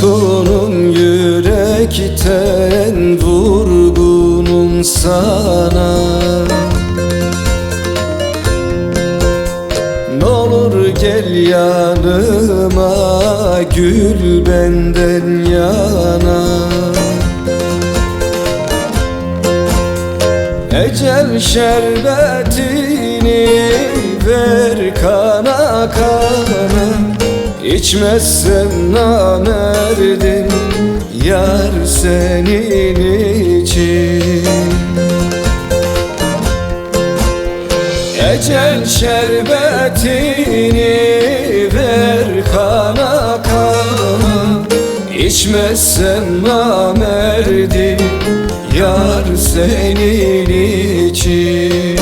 Coşkunum yürekten vurgunum sana. N'olur gel yanıma gül benden yana. Ecel şerbetini İçmezsem namerdim yar senin için. Ecel şerbetini ver kana kana. İçmezsem namerdim yar senin için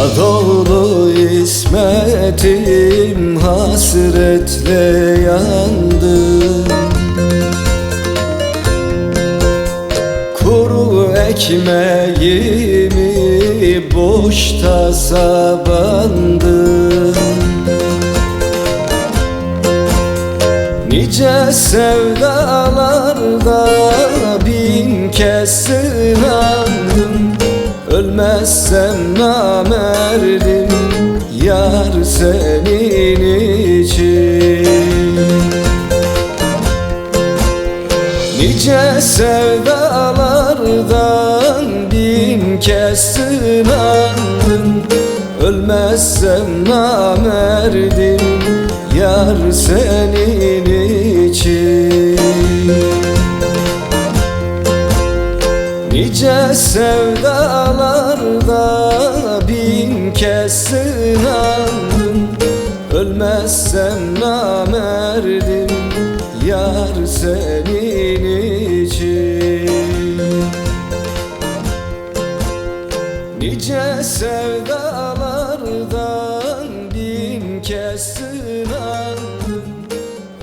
Şadoğlu ismetim hasretle yandı. Kuru ekmeğimi boşta sabandım Nice sevdalarda bin kez sınandım Ölmezsem namerdim yar senin için. Nice sevdalardan bin kez sınandım Ölmezsem namerdim yar senin için Nice sevdalarda bin kez sınandım Ölmezsem namerdim yar senin için. Nice sevdalardan bin kez sınandım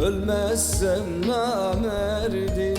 Ölmezsem namerdim